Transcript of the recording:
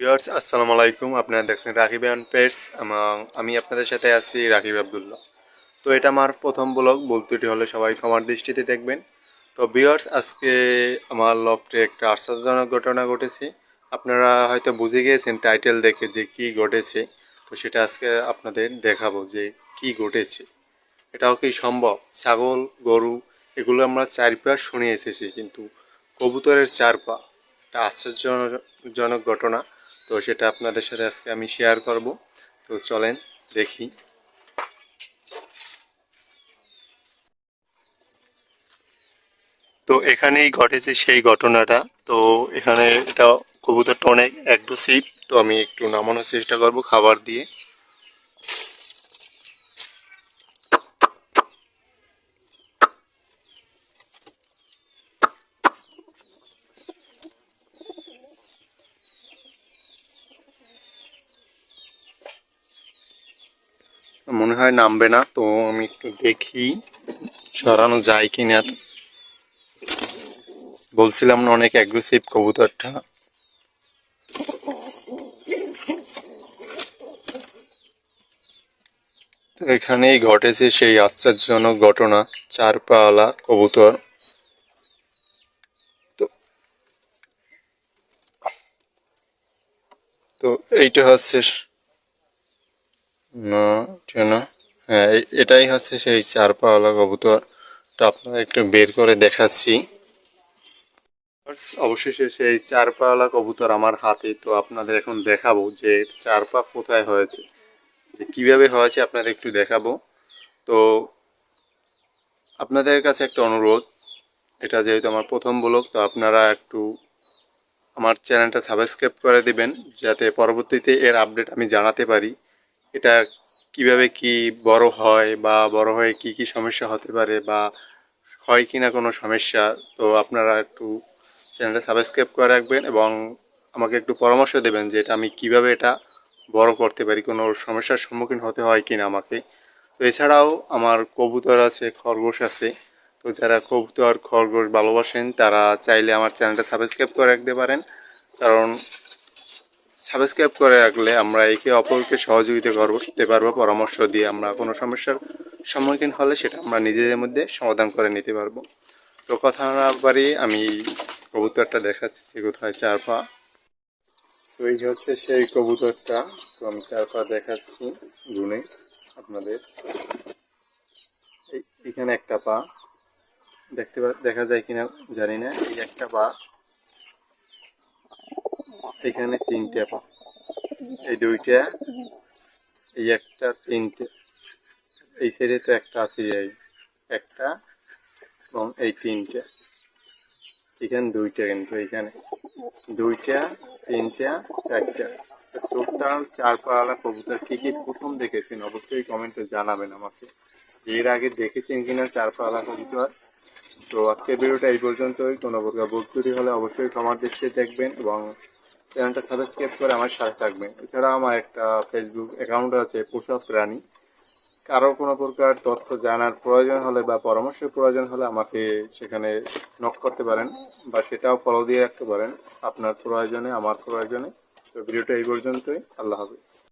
Viewers, আসসালামু আলাইকুম। আপনারা দেখছেন রাকিব অ্যান্ড পেটস আমি আপনাদের সাথে আছি রাকিব আবদুল্লাহ। তো এটা আমার প্রথম ব্লগ বলতেটি হলে সবাই ক্ষমার দৃষ্টিতে দেখবেন। তো ভিউয়ার্স, আজকে আমার লফটে একটা আশ্চর্যজনক ঘটনা ঘটেছে। আপনারা হয়তো বুঝে গিয়েছেন টাইটেল দেখে যে কি ঘটেছে। তো সেটা আজকে আপনাদের দেখাবো যে কি ঘটেছে। এটাও কি সম্ভব? ছাগল, গরু, এগুলো আমরা চার পা শুনে এসেছি, কিন্তু কবুতরের চার পা একটা আশ্চর্যজনক ঘটনা। তো সেটা আপনাদের সাথে আজকে আমি শেয়ার করব। তো চলেন দেখি। তো এখানেই ঘটেছে সেই ঘটনাটা। তো এখানে এটা কবুতরটা অনেক সিপ তো আমি একটু নামানোর চেষ্টা করব খাবার দিয়ে। মনে হয় নামবে না, তো আমি একটু দেখি, সরানো যায় কিনা। বলছিলাম না অনেক অ্যাগ্রেসিভ কবুতরটা। তো এখানেই ঘটেছে সেই আশ্চর্যজনক ঘটনা চার পাওয়ালা কবুতর তো এইটা হচ্ছে না হ্যাঁ এটাই হচ্ছে সেই চার পাওয়ালা কবুতর। তো আপনারা একটু বের করে দেখাচ্ছি। অবশেষে সেই চার পাওয়ালা কবুতর আমার হাতে, তো আপনাদের এখন দেখাবো যে চার পা কোথায় হয়েছে। যে কীভাবে হয়েছে আপনাদের একটু দেখাবো। তো আপনাদের কাছে একটা অনুরোধ, এটা যেহেতু আমার প্রথম ব্লগ, তো আপনারা একটু আমার চ্যানেলটা সাবস্ক্রাইব করে দিবেন, যাতে পরবর্তীতে এর আপডেট আমি জানাতে পারি। এটা কীভাবে কি বড় হয় বা বড় হয়ে কি কি সমস্যা হতে পারে বা হয় কি না কোনো সমস্যা, তো আপনারা একটু চ্যানেলটা সাবস্ক্রাইব করে রাখবেন এবং আমাকে একটু পরামর্শ দেবেন যে এটা আমি কীভাবে এটা বড় করতে পারি, কোনো সমস্যার সম্মুখীন হতে হয় কি না আমাকে। তো এছাড়াও আমার কবুতর আছে, খরগোশ আছে, তো যারা কবুতর, খরগোশ ভালোবাসেন তারা চাইলে আমার চ্যানেলটা সাবস্ক্রাইব করে রাখতে পারেন। কারণ সাবস্ক্রাইব করে রাখলে আমরা একে অপরকে সহযোগিতা করতে পারব, পরামর্শ দিয়ে আমরা কোনো সমস্যার সম্মুখীন হলে সেটা আমরা নিজেদের মধ্যে সমাধান করে নিতে পারব। তো কথা না পারি আমি কবুতরটা দেখাচ্ছি যে কোথায়? চার পা। তো এই হচ্ছে সেই কবুতরটা, তো আমি চার পা দেখাচ্ছি গুনে আপনাদের। এখানে একটা পা। দেখতে দেখা যায় কিনা জানি না, এই একটা পা। এখানে তিনটে পা এই দুইটা, এই একটা তিনটে। এই সাইডে তো একটা আছে, এই একটা এবং এই তিনটে। এখানে দুইটা কিন্তু এখানে। দুইটা, তিনটা, চারটা। টোটাল চার পাওয়ালা কবুতর। কি কি প্রথম দেখেছেন? অবশ্যই কমেন্টে জানাবেন আমাকে। এর আগে দেখেছেন কিনা চার পাওয়ালা কবুতর? তো আজকের ভিডিওটা এই পর্যন্তই। কোনো প্রকার বস্তুটি হলে অবশ্যই কমার দৃষ্টিতে দেখবেন এবং চ্যানেলটা সাবস্ক্রাইব করে আমার সাথে থাকবেন এছাড়া আমার একটা ফেসবুক অ্যাকাউন্ট আছে পোষা প্রাণী কারও কোনো প্রকার তথ্য জানার প্রয়োজন হলে বা পরামর্শের প্রয়োজন হলে আমাকে সেখানে নক করতে পারেন বা সেটাও ফলো দিয়ে রাখতে পারেন। আপনার প্রয়োজনে, আমার প্রয়োজনে। তো ভিডিওটা এই পর্যন্তই। আল্লাহ হাফিজ।